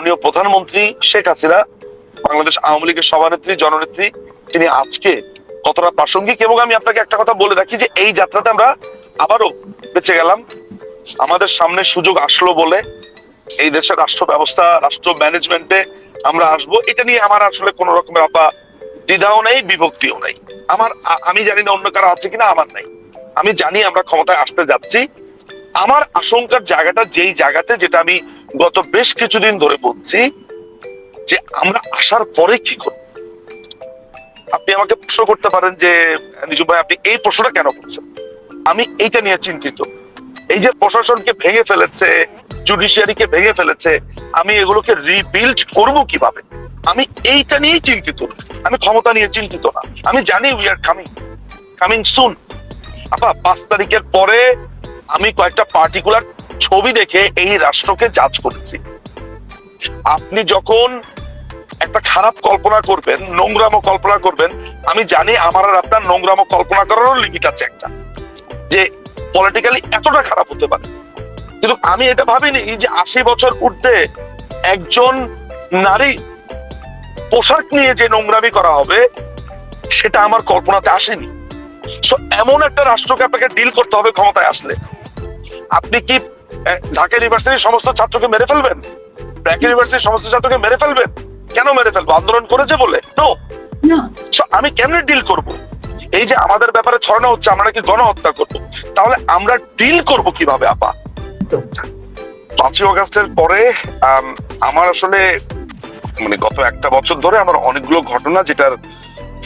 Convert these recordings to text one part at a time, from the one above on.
মাননীয় প্রধানমন্ত্রী শেখ হাসিনা, বাংলাদেশ আওয়ামী লীগের সভানেত্রী, জননেত্রী, তিনি আজকে কতটা প্রাসঙ্গিক এবং আমি আপনাকে একটা কথা বলে রাখি যে এই যাত্রাতে আমরা আবারও বেঁচে গেলাম। আমাদের সামনে সুযোগ আসলো বলে এই দেশের রাষ্ট্র ব্যবস্থা, রাষ্ট্র ম্যানেজমেন্টে আমরা আসব। এটা নিয়ে আমার আসলে কোন রকমের আপা দ্বিধাও নেই, বিভক্তিও নেই। আমার আমি জানি না অন্য কারও আছে কিনা, আমার নাই। আমি জানি আমরা ক্ষমতায় আসতে যাচ্ছি। আমার আশঙ্কার জায়গাটা যেই জায়গাতে যেটা আমি গত বেশ কিছুদিন ধরে বলছি যে আমরা আসার পরে কি করব? আপনি আমাকে প্রশ্ন করতে পারেন যে নিজু ভাই, আপনি এই প্রশ্নটা কেন করছেন? আমি এইটা নিয়ে চিন্তিত। এই যে প্রশাসনকে ভেঙে ফেলেছে, জুডিশিয়ারিকে ভেঙে ফেলেছে, আমি এগুলোকে রিবিল্ড করব কীভাবে? আমি এইটা নিয়েই চিন্তিত। আমি ক্ষমতা নিয়ে চিন্তিত না। আমি জানি we are coming coming soon আপা, পাঁচ তারিখের পরে আমি কয়েকটা পার্টিকুলার ছবি দেখে এই রাষ্ট্রকে জাজ করেছি। আপনি যখন একটা খারাপ কল্পনা করবেন নোংরামো কল্পনা করবেন আমি জানি আমার আর আপনার নোংরামো কল্পনা করারও লিমিট আছে একটা যে পলিটিক্যালি এতটা খারাপ হতে পারে। কিন্তু আমি এটা ভাবিনি যে আশি বছর উঠতে একজন নারী পোশাক নিয়ে যে নোংরামি করা হবে সেটা আমার কল্পনাতে আসেনি। So, এমন একটা রাষ্ট্রকে আপনাকে ডিল করতে হবে ক্ষমতায় আসলে। আপনি কি ঢাকা ইউনিভার্সিটির সমস্ত ছাত্রকে মেরে ফেলবেন? ব্র্যাক ইউনিভার্সিটির সমস্ত ছাত্রকে মেরে ফেলবেন? কেন মেরে ফেলব? আন্দোলন করেছে বলে? তো আমি কেমনে ডিল করব? এই যে আমাদের ব্যাপারে ছড়ানো হচ্ছে আমরা নাকি গণহত্যা করব। তাহলে আমরা ডিল করব কীভাবে আপা? পাঁচই অগাস্টের পরে আম, আমার আসলে মানে গত একটা বছর ধরে আমার অনেকগুলো ঘটনা যেটার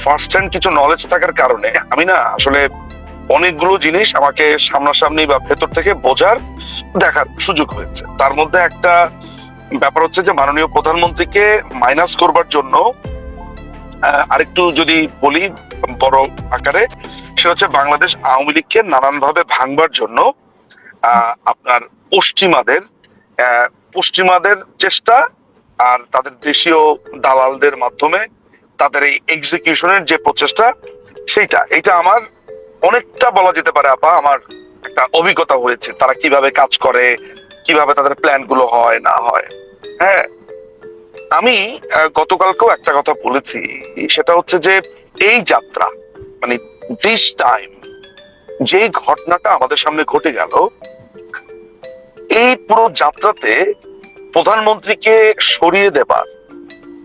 ফার্স্ট হ্যান্ড কিছু নলেজ থাকার কারণে আমি না আসলে অনেকগুলো জিনিস আমাকে সামনাসামনি বা ভেতর থেকে বোঝার দেখার সুযোগ হয়েছে। তার মধ্যে একটা ব্যাপার হচ্ছে যে মাননীয় প্রধানমন্ত্রীকে মাইনাস করবার জন্য আরেকটু যদি বলি বড় আকারে, সেটা হচ্ছে বাংলাদেশ আওয়ামী লীগকে নানান ভাবে ভাঙবার জন্য আপনার পশ্চিমাদের পশ্চিমাদের চেষ্টা আর তাদের দেশীয় দালালদের মাধ্যমে তাদের এই এক্সিকিউশনের যে প্রচেষ্টা, সেইটা এটা আমার অনেকটা বলা যেতে পারে, আপা, আমার একটা অভিজ্ঞতা হয়েছে। তারা কীভাবে কাজ করে, কীভাবে তাদের প্ল্যানগুলো হয়, না হয়। হ্যাঁ আমি গতকালকেও একটা কথা বলেছি। সেটা হচ্ছে যে, এই যাত্রা মানে দিস টাইম যে ঘটনাটা আমাদের সামনে ঘটে গেল, এই পুরো যাত্রাতে প্রধানমন্ত্রীকে সরিয়ে দেবার,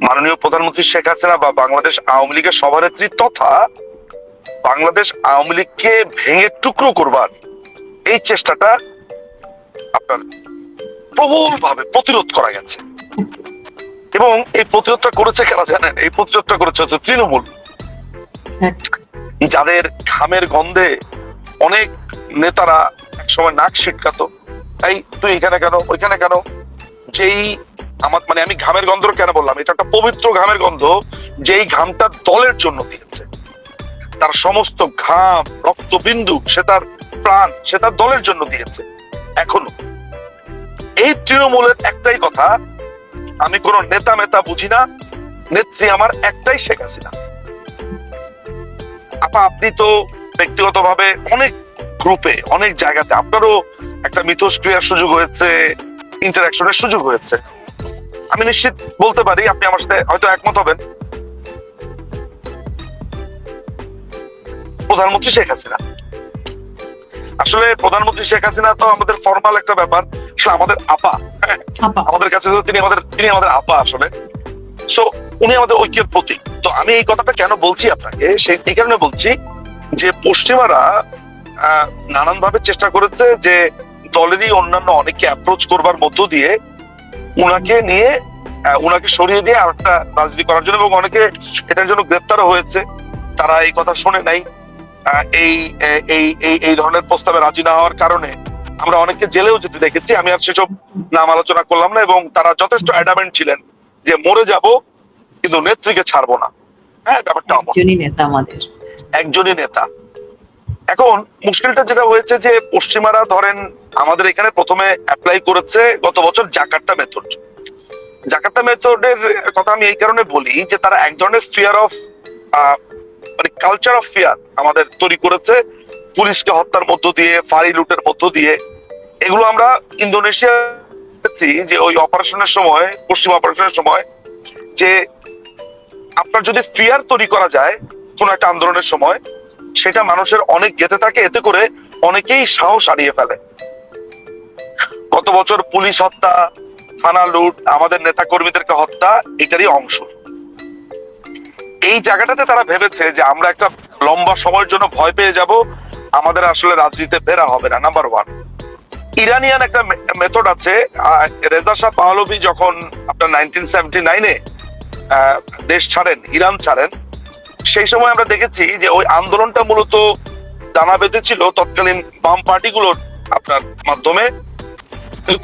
মাননীয় প্রধানমন্ত্রী শেখ হাসিনা বা বাংলাদেশ আওয়ামী লীগের সভানেত্রী তথা বাংলাদেশ আওয়ামী লীগকে ভেঙে টুকরো করবার এই চেষ্টাটা আপনার প্রবল ভাবে প্রতিরোধ করা গেছে। এবং এই প্রতিরোধটা করেছে কারা জানেন? এই প্রতিরোধটা করেছে হচ্ছে তৃণমূল। হ্যাঁ। যাদের ঘামের গন্ধে অনেক নেতারা একসময় নাক ছিটকাতো এই তুই এখানে কেন? ওইখানে কেন? যেই আমার মানে আমি ঘামের গন্ধ কেন বললাম? এটা একটা পবিত্র ঘামের গন্ধ যেই ঘামটা দলের জন্য দিয়েছে। তার সমস্ত ঘাম, রক্তবিন্দু সে তার প্রাণ, সে তার দলের জন্য দিয়েছে। এখনও। এই তৃণমূলের একটাই কথা, আমি কোন নেতা মেতা বুঝি না, নেত্রী আমার একটাই শেখ হাসিনা। আপা, আপনি তো ব্যক্তিগতভাবে অনেক গ্রুপে, অনেক জায়গাতে, আপনারও একটা মিথস্ক্রিয়ার সুযোগ হয়েছে ইন্টারাকশনের সুযোগ হয়েছে। আমি নিশ্চিত বলতে পারি, আপনি আমার সাথে হয়তো একমত হবেন। প্রধানমন্ত্রী শেখ হাসিনা। আসলে প্রধানমন্ত্রী শেখ হাসিনা তো আমাদের ফর্মাল একটা ব্যাপার। আসলে আমাদের আপা হ্যাঁ আমাদের কাছে তিনি আমাদের তিনি আমাদের আপা আসলে। সো উনি আমাদের ঐক্যের প্রতীক। তো আমি এই কথাটা কেন বলছি আপনাকে? সেই এই কারণে বলছি যে পশ্চিমারা নানান ভাবে চেষ্টা করেছে যে দলেরই অন্যান্য অনেককে অ্যাপ্রোচ করবার মধ্য দিয়ে উনাকে নিয়ে উনাকে সরিয়ে দিয়ে আর একটা রাজনীতি করার জন্য এবং অনেকে এটার জন্য গ্রেপ্তারও হয়েছে। তারা এই কথা শোনে নাই। এই এই এই- ধরনের প্রস্তাবে রাজি না হওয়ার কারণে আমরা অনেককে জেলেও যেতে দেখেছি। আমি আর সেসব নাম আলোচনা করলাম না এবং তারা যথেষ্ট অ্যাডামেন্ট ছিলেন যে মরে যাব কিন্তু নেত্রীকে ছাড়বো না। হ্যাঁ ব্যাপারটা একজনই নেতা আমাদের। একজনই নেতা। এখন মুশকিলটা যেটা হয়েছে যে পশ্চিমারা ধরেন আমাদের এখানে প্রথমে অ্যাপ্লাই করেছে গত বছর জাকার্তা মেথড জাকার্তা মেথডের কথা আমি এই কারণে বলি যে তারা এক ধরনের ফিয়ার অফ মানে কালচার অফ ফিয়ার আমাদের তৈরি করেছে। পুলিশকে হত্যার মধ্য দিয়ে, ফাঁড়ি লুটের মধ্য দিয়ে। এগুলো আমরা ইন্দোনেশিয়া যে ওই অপারেশনের সময়, পশ্চিম অপারেশনের সময় যে আপনার যদি ফিয়ার তৈরি করা যায় কোন একটা আন্দোলনের সময়, সেটা মানুষের অনেক গেতে থাকে, এতে করে অনেকেই সাহস হারিয়ে ফেলে। গত বছর পুলিশ হত্যা, থানা লুট, আমাদের নেতা কর্মীদেরকে হত্যা, এটারই অংশ। এই জায়গাটাতে তারা ভেবেছে যে আমরা একটা লম্বা সময়ের জন্য ভয় পেয়ে যাব, আমাদের আসলে রাজনীতিতে ফেরা হবে না নাম্বার ওয়ান ইরানিয়ান একটা মেথড আছে রেজা শাহ পাহলভি যখন আপনার নাইনটিন সেভেন্টি নাইনে দেশ ছাড়েন, ইরান ছাড়েন, সেই সময় আমরা দেখেছি যে ওই আন্দোলনটা মূলত দানা বেঁধেছিল তৎকালীন বাম পার্টিগুলোর আপনার মাধ্যমে।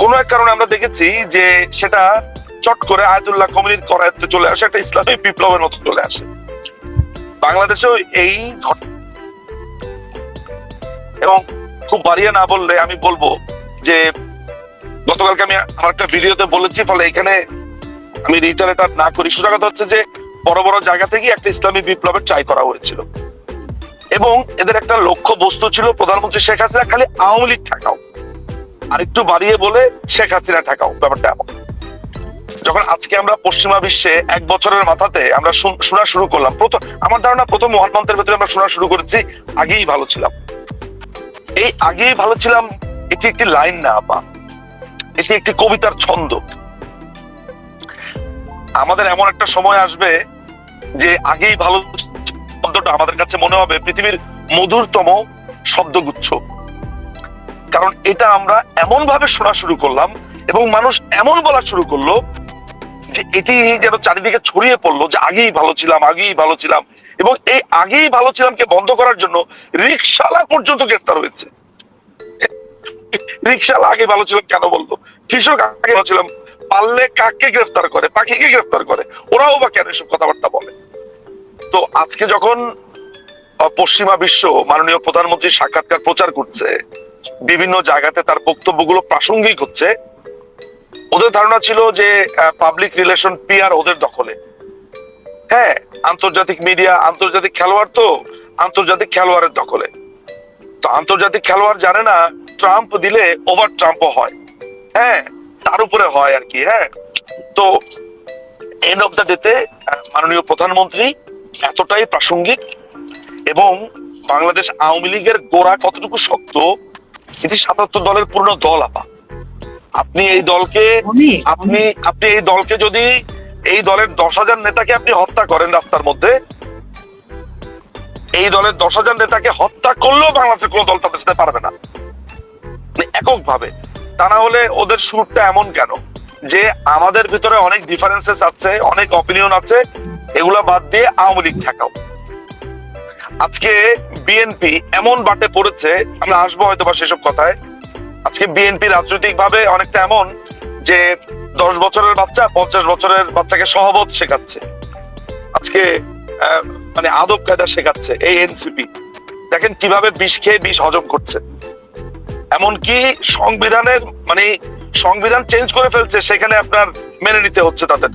কোনো এক কারণে আমরা দেখেছি যে সেটা চট করে আয়াতুল্লাহ কমিনির করায়ত্তে চলে আসে, একটা ইসলামিক বিপ্লবের মতো চলে আসে। বাংলাদেশেও এই এবং খুব বাড়িয়ে না বললে আমি বলব যে গতকালকে আমি আমার একটা ভিডিওতে বলেছি, ফলে এখানে আমি রিটারেটার না করি। সোজা কথা হচ্ছে যে বড় বড় জায়গা থেকে একটা ইসলামী বিপ্লবের ট্রাই করা হয়েছিল। এবং এদের একটা লক্ষ্য বস্তু ছিল প্রধানমন্ত্রী শেখ হাসিনা, খালি আওয়ামী লীগ ঠেকাও। আর একটু বাড়িয়ে বলে শেখ হাসিনা ঠেকাও, ব্যাপারটা এমন। যখন আজকে আমরা পশ্চিমা বিশ্বে এক বছরের মাথাতে আমরা শোনা শুরু করলাম, প্রথম, আমার ধারণা প্রথম মহানমন্ত্রের ভেতরে আমরা শোনা শুরু করেছি, আগেই ভালো ছিলাম। এই আগেই ভালো ছিলাম, এটি একটি লাইন না, আপা। এটি একটি কবিতার ছন্দ। আমাদের এমন একটা সময় আসবে যে আগেই ভালো শব্দটা আমাদের কাছে মনে হবে, পৃথিবীর মধুরতম শব্দগুচ্ছ। কারণ এটা আমরা এমন ভাবে শোনা শুরু করলাম এবং মানুষ এমন বলা শুরু করল যে এটি যেন চারিদিকে ছড়িয়ে পড়ল যে আগেই ভালো ছিলাম, আগেই ভালো ছিলাম এবং এই আগেই ভালো ছিলামকে বন্ধ করার জন্য রিক্সালা পর্যন্ত গ্রেফতার হয়েছে। রিক্সালা আগে ভালো ছিলাম কেন বলল কৃষক আগে ভালো ছিলাম, পারলে কাককে গ্রেফতার করে, পাখিকে গ্রেফতার করে, ওরাও বা কেন এসব কথাবার্তা বলে? তো আজকে যখন পশ্চিমা বিশ্ব মাননীয় প্রধানমন্ত্রীর সাক্ষাৎকার প্রচার করছে, বিভিন্ন জায়গাতে তার বক্তব্যগুলো প্রাসঙ্গিক হচ্ছে ওদের ধারণা ছিল যে পাবলিক রিলেশন পিয়ার ওদের দখলে। হ্যাঁ আন্তর্জাতিক মিডিয়া আন্তর্জাতিক খেলোয়াড় তো আন্তর্জাতিক খেলোয়াড়ের দখলে। তো আন্তর্জাতিক খেলোয়াড় জানে না, ট্রাম্প দিলে ওভার ট্রাম্পও হয়। হ্যাঁ তার উপরে হয় আর কি হ্যাঁ। তো এন্ড অফ দ্য ডেতে মাননীয় প্রধানমন্ত্রী এতটাই প্রাসঙ্গিক এবং বাংলাদেশ আওয়ামী লীগের গোড়া কতটুকু শক্ত, এটি সাতাত্তর দলের পূর্ণ দল আপা। আপনি এই দলকে আপনি আপনি এই দলকে যদি এই দলের দশ হাজার নেতাকে আপনি হত্যা করেন রাস্তার মধ্যে এই দলের দশ হাজার নেতাকে হত্যা করলেও বাংলাদেশের কোনো দল তাদের সাথে পারবে না। মানে এককভাবে। তা না হলে ওদের সুরটা এমন কেন? যে আমাদের ভিতরে অনেক ডিফারেন্সেস আছে অনেক অপিনিয়ন আছে এগুলা বাদ দিয়ে আওয়ামী লীগ ঠেকাও। আজকে বিএনপি এমন বাটে পড়েছে আমরা আসব হয়তো বা সেসব কথায় আজকে বিএনপি রাজনৈতিক ভাবে অনেকটা এমন যে দশ বছরের বাচ্চা, পঞ্চাশ বছরের বাচ্চাকে সহবত শেখাচ্ছে। আজকে মানে আদব কায়দা শেখাচ্ছে এই এনসিপি। দেখেন কীভাবে বিষ খেয়ে বিষ হজম করছে। এমনকি সংবিধানের মানে সংবিধান চেঞ্জ করে ফেলছে, সেখানে আপনার মেনে নিতে হচ্ছে তাদের।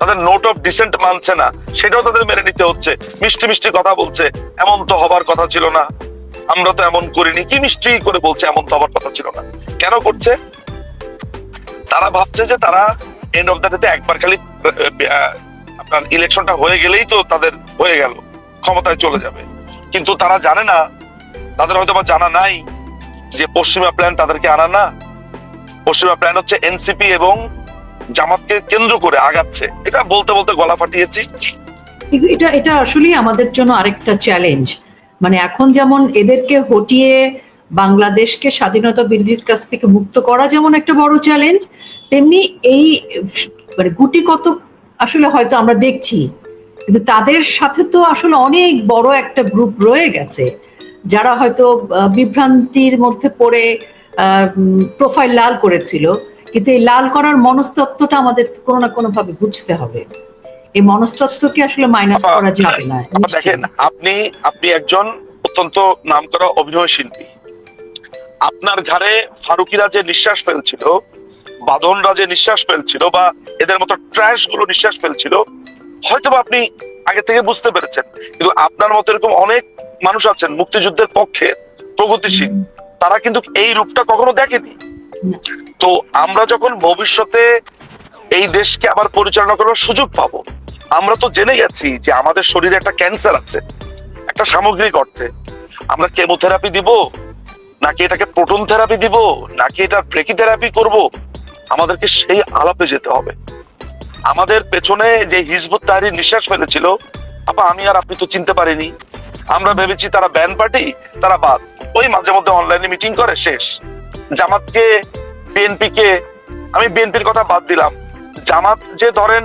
তাদের নোট অফ ডিসেন্ট মানছে না, সেটাও তাদের মেনে নিতে হচ্ছে। মিষ্টি মিষ্টি কথা বলছে, এমন তো হবার কথা ছিল না। আমরা তো এমন করিনি। কি মিষ্টি করে বলছে এমন তো হবার কথা ছিল না। কেন করছে? তারা ভাবছে যে তারা এন্ড অফ দ্য ডেতে একবার খালি আপনার ইলেকশনটা হয়ে গেলেই তো তাদের হয়ে গেল, ক্ষমতায় চলে যাবে। কিন্তু তারা জানে না, তাদের হয়তো বা জানা নাই যে পশ্চিমা প্ল্যান তাদেরকে আনা না। পশ্চিমা প্ল্যান হচ্ছে এনসিপি এবং জামাতকে কেন্দ্র করে আগাচ্ছে। এটা বলতে বলতে গলা ফাটিয়েছি। এটা এটা আসলেই আমাদের জন্য আরেকটা চ্যালেঞ্জ মানে এখন যেমন এদেরকে হটিয়ে বাংলাদেশকে স্বাধীনতা বিরোধীর কাছ থেকে মুক্ত করা যেমন একটা বড় চ্যালেঞ্জ তেমনি এই মানে গুটি কত আসলে হয়তো আমরা দেখছি। কিন্তু তাদের সাথে তো আসলে অনেক বড় একটা গ্রুপ রয়ে গেছে। যারা হয়তো বিভ্রান্তির মধ্যে পড়ে প্রোফাইল লাল করেছিল। কিন্তু এই লাল করার মনস্তত্ত্বটা আমাদের কোনো না কোনোভাবে বুঝতে হবে। এই মনস্তত্ত্বকে আসলে মাইনাস করা যাবে না দেখেন আপনি আপনি একজন অত্যন্ত নামকরা অভিনয় শিল্পী। আপনার ঘাড়ে ফারুকিরা যে নিঃশ্বাস ফেলছিল বাঁধনরা যে নিঃশ্বাস ফেলছিল বা এদের মতো ট্র্যাশগুলো নিঃশ্বাস ফেলছিল হয়তো আপনি আগে থেকে বুঝতে পেরেছেন। কিন্তু আপনার মতো এরকম অনেক মানুষ আছেন মুক্তিযুদ্ধের পক্ষে প্রগতিশীল তারা কিন্তু এই রূপটা কখনো দেখেনি। তো আমরা যখন ভবিষ্যতে এই দেশকে আবার পরিচালনা করার সুযোগ পাবো আমরা তো জেনে গেছি যে আমাদের শরীরে একটা ক্যান্সার আছে, একটা সামগ্রিক অর্থে। আমরা কেমোথেরাপি দিব, নাকি এটাকে প্রোটন থেরাপি দিব, নাকি এটা থেরাপি করব, আমাদেরকে সেই আলাপে যেতে হবে। আমাদের পেছনে যে হিজবুত তাহরির নিঃশ্বাস ফেলেছিল, আপা, আমি আর আপনি তো চিনতে পারিনি। আমরা ভেবেছি তারা ব্যান পার্টি, তারা বাদ। ওই মাঝে মধ্যে অনলাইনে মিটিং করে, শেষ। জামাতকে বিএনপি কে আমি বিএনপির কথা বাদ দিলাম। জামাত যে ধরেন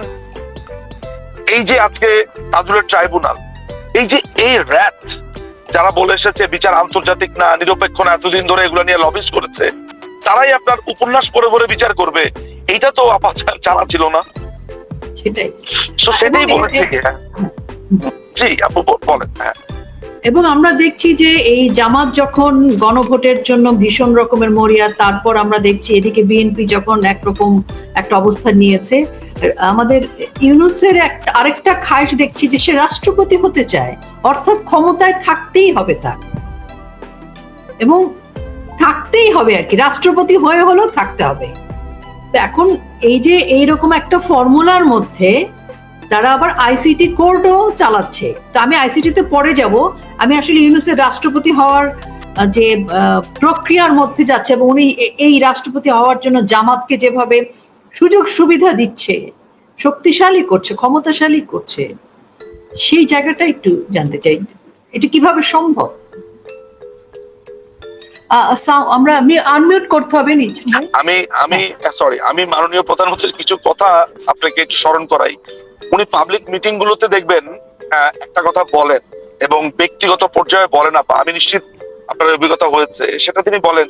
এই যে আজকে তাজুলের ট্রাইব্যুনাল এই যে এই র্যাত যারা বলে এসেছে বিচার আন্তর্জাতিক না নিরপেক্ষ না এতদিন ধরে এগুলো নিয়ে লবিস করেছে তারাই আপনার উপন্যাস পড়ে পড়ে বিচার করবে। এইটা তো আপা জানা ছিল না। সেটাই। বলেছি হ্যাঁ। জি আপু বলেন হ্যাঁ। এবং আমরা দেখছি যে এই জামাত যখন গণভোটের জন্য ভীষণ রকমের মরিয়া তারপর আমরা দেখছি এদিকে বিএনপি যখন একরকম একটা অবস্থান নিয়েছে আমাদের ইউনুসের একটা আরেকটা খায়েশ দেখছি যে সে রাষ্ট্রপতি হতে চায়। অর্থাৎ ক্ষমতায় থাকতেই হবে তার। এবং থাকতেই হবে আর কি। রাষ্ট্রপতি হয়ে হলেও থাকতে হবে। তো এখন এই যে এইরকম একটা ফর্মুলার মধ্যে তারা আবার আইসিটি কোর্টও চালাচ্ছে। তো আমি আইসিটিতে পরে যাব। আমি আসলে ইউনুসের রাষ্ট্রপতি হওয়ার যে প্রক্রিয়ার মধ্যে যাচ্ছে এবং উনি এই রাষ্ট্রপতি হওয়ার জন্য জামাতকে যেভাবে সুযোগ সুবিধা দিচ্ছে, শক্তিশালী করছে, ক্ষমতাশালী করছে। সেই জায়গাটা একটু জানতে চাই, এটা কীভাবে সম্ভব? আমরা, আমি আনমিউট করতে হবে নিজ আমি আমি সরি আমি মাননীয় প্রধানমন্ত্রীর কিছু কথা আপনাকে স্মরণ করাই। উনি পাবলিক মিটিং গুলোতে দেখবেন একটা কথা বলেন এবং ব্যক্তিগত পর্যায়ে বলেন আপা, আমি নিশ্চিত আপনার অভিজ্ঞতা হয়েছে। সেটা তিনি বলেন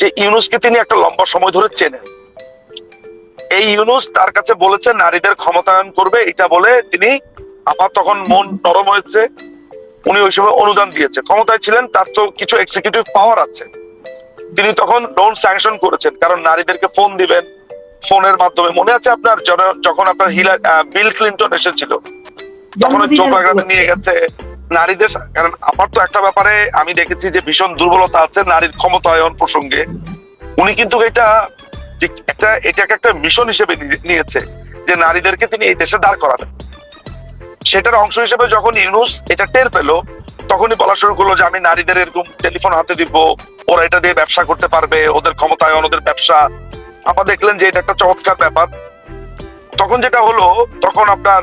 যে, ইউনুসকে তিনি একটা লম্বা সময় ধরে চেনেন। এই ইউনুস তার কাছে বলেছে নারীদের ক্ষমতায়ন করবে এটা বলে তিনি আপার তখন মন নরম হয়েছে। উনি ওই সময় অনুদান দিয়েছে। ক্ষমতায় ছিলেন তার তো কিছু এক্সিকিউটিভ পাওয়ার আছে। তিনি তখন লোন স্যাংশন করেছেন কারণ নারীদেরকে ফোন দিবেন। ফোনের মাধ্যমে মনে আছে আপনার যখন আপনার হিলার বিল ক্লিন্টন এসেছিল তখন লাগানো নিয়ে গেছে। নারীদের কারণ আমার তো একটা ব্যাপারে আমি দেখেছি যে ভীষণ দুর্বলতা আছে নারীর ক্ষমতায়ন প্রসঙ্গে। উনি কিন্তু এটা যে একটা এটাকে একটা মিশন হিসেবে নিয়েছে যে নারীদেরকে তিনি এই দেশে দাঁড় করাবেন। সেটার অংশ হিসেবে যখন ইউনুস এটা টের পেল, তখনই বলা শুরু করল যে আমি নারীদের এরকম টেলিফোন হাতে দিব, ওরা এটা দিয়ে ব্যবসা করতে পারবে, ওদের ক্ষমতায়ন ওদের ব্যবসা। আপনারা দেখলেন যে এটা একটা চমৎকার ব্যাপার। তখন যেটা হলো, তখন আপনার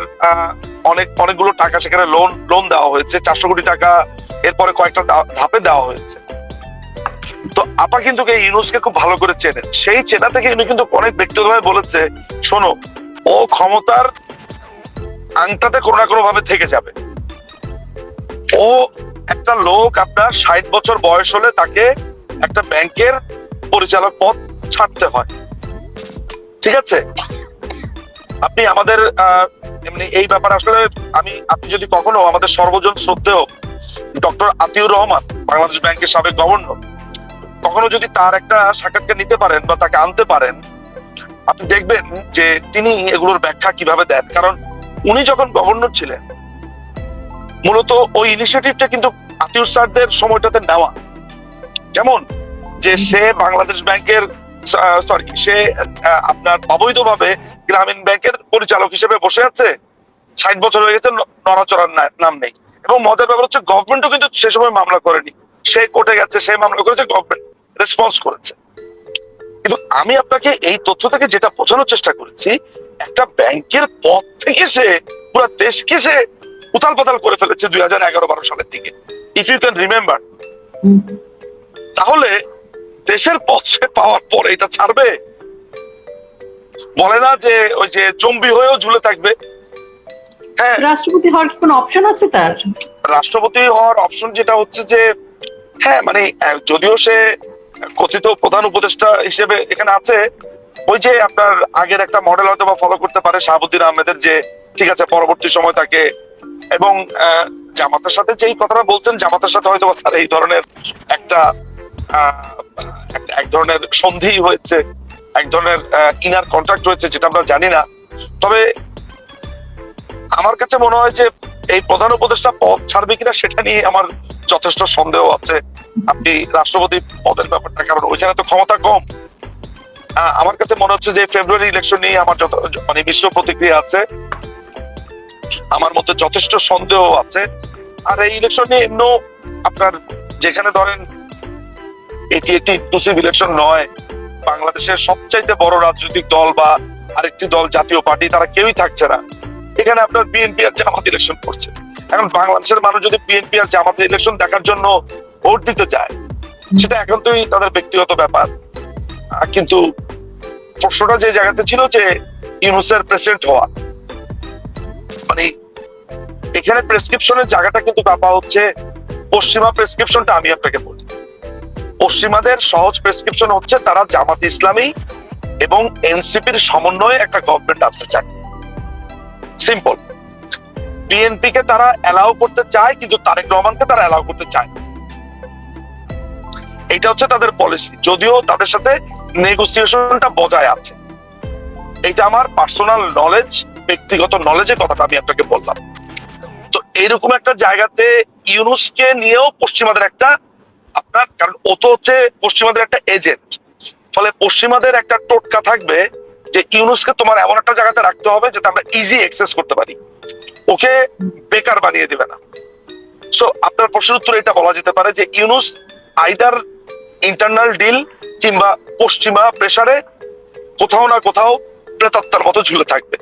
অনেক, অনেকগুলো টাকা সেখানে লোন লোন দেওয়া হয়েছে। চারশো কোটি টাকা, এরপরে কয়েকটা ধাপে দেওয়া হয়েছে। আপা কিন্তু এই ইউনুসকে খুব ভালো করে চেনেন সেই চেনা থেকে ইনি কিন্তু অনেক ব্যক্তিগতভাবে বলেছে, শোনো, ও ক্ষমতার আংটাতে কোনো না কোনো ভাবে থেকে যাবে। ও একটা লোক আপনার ষাট বছর বয়স হলে তাকে একটা ব্যাংকের পরিচালক পদ ছাড়তে হয়। ঠিক আছে? আপনি আমাদের এমনি এই ব্যাপারে আসলে আমি, আপনি যদি কখনো আমাদের সর্বজন শ্রদ্ধেয় ডক্টর আতিউর রহমান, বাংলাদেশ ব্যাংকের সাবেক গভর্নর কখনো যদি তার একটা সাক্ষাৎকার নিতে পারেন বা তাকে আনতে পারেন, আপনি দেখবেন যে তিনি এগুলোর ব্যাখ্যা কীভাবে দেন। কারণ উনি যখন গভর্নর ছিলেন, মূলত ওই ইনিশিয়েটিভটা কিন্তু আতিউর স্যারদের সময়টাতে নেওয়া। কেমন? যে সে বাংলাদেশ ব্যাংকের সরি সে আপনার অবৈধভাবে গ্রামীণ ব্যাংকের পরিচালক হিসেবে বসে আছে। ষাট বছর হয়ে গেছে নড়াচড়ার নাম নেই। এবং মজার ব্যাপার হচ্ছে গভর্নমেন্টও কিন্তু সে সময় মামলা করেনি। সে কোর্টে গেছে, সে মামলা করেছে গভর্নমেন্ট রেসপন্স করেছে। কিন্তু আমি আপনাকে এই তথ্য থেকে যেটা বোঝানোর চেষ্টা করেছি একটা ব্যাংকের পদ থেকে সে পুরো দেশকে সে উথাল পাতাল করে ফেলেছে দুই হাজার এগারো বারো সালের দিকে। ইফ ইউ ক্যান রিমেম্বার তাহলে দেশের পথ সে পাওয়ার পর এটা ছাড়বে? বলে না যে ওই যে চম্বি হয়েও ঝুলে থাকবে। হ্যাঁ। রাষ্ট্রপতি হওয়ার কি কোনো অপশন আছে তার? রাষ্ট্রপতি হওয়ার অপশন যেটা হচ্ছে যে হ্যাঁ মানে যদিও সে কথিত প্রধান উপদেষ্টা হিসেবে এখানে আছে। ওই যে আপনার আগের একটা মডেল হয়তো বা ফলো করতে পারে শাহাবুদ্দিন আহমেদের যে, ঠিক আছে, পরবর্তী সময় তাকে। এবং জামাতের সাথে যেই কথাটা বলছেন, জামাতের সাথে হয়তো তার এই ধরনের একটা- এক ধরনের সন্ধি হয়েছে, এক ধরনের ইনার কন্ট্রাক্ট হয়েছে, যেটা আমরা জানি না। তবে আমার কাছে মনে হয় যে, এই প্রধান উপদেষ্টা পদ ছাড়বে কিনা সেটা নিয়ে আমার যথেষ্ট সন্দেহ আছে। আপনি রাষ্ট্রপতি পদের ব্যাপারটা কারণ ওইখানে তো ক্ষমতা কম। আমার কাছে মনে হচ্ছে যে ফেব্রুয়ারি ইলেকশন নিয়ে আমার যত মানে মিশ্র প্রতিক্রিয়া আছে। আমার মধ্যে যথেষ্ট সন্দেহ আছে। আর এই ইলেকশন নিয়ে এমন আপনার যেখানে ধরেন এটি একটি ইনক্লুসিভ ইলেকশন নয়, বাংলাদেশের সবচাইতে বড় রাজনৈতিক দল বা আরেকটি দল জাতীয় পার্টি, তারা কেউই থাকছে না। এখানে আপনার বিএনপি আর জামাত ইলেকশন করছে। এখন বাংলাদেশের মানুষ যদি বিএনপি আর জামাতের ইলেকশন দেখার জন্য ভোট দিতে চায়, সেটা একান্তই তাদের ব্যক্তিগত ব্যাপার। কিন্তু প্রশ্নটা যে জায়গাতে ছিল যে ইউনুসের প্রেসিডেন্ট হওয়া মানে এখানে প্রেসক্রিপশনের জায়গাটা কিন্তু কাপা হচ্ছে পশ্চিমা প্রেসক্রিপশনটা আমি আপনাকে বলি। পশ্চিমাদের সহজ প্রেসক্রিপশন হচ্ছে তারা জামাত ইসলামী এবং এনসিপির সমন্বয়ে একটা গভর্নমেন্ট আনতে চায়। সিম্পল বিএনপি কে তারা অ্যালাউ করতে চায়, কিন্তু তারেক রহমানকে তারা অ্যালাউ করতে চায় এটা হচ্ছে তাদের পলিসি যদিও তাদের সাথে নেগোসিয়েশনটা বজায় আছে। এটা আমার পার্সোনাল নলেজ ব্যক্তিগত নলেজের কথাটা আমি আপনাকে বললাম। তো এরকম একটা জায়গাতে ইউনুসকে নিয়েও পশ্চিমাদের একটা আপনার, কারণ ও তো হচ্ছে পশ্চিমাদের একটা এজেন্ট ফলে পশ্চিমাদের একটা টোটকা থাকবে যে ইউনুসকে তোমার এমন একটা জায়গাতে রাখতে হবে যাতে আমরা ইজি অ্যাক্সেস করতে পারি। ওকে বেকার বানিয়ে দিবে না। সো আপনার প্রশ্নের উত্তর এটা বলা যেতে পারে যে ইউনুস আইদার ইন্টারনাল ডিল কিংবা পশ্চিমা প্রেসারে কোথাও না কোথাও প্রেতাত্মার মতো ঝুলে থাকবে।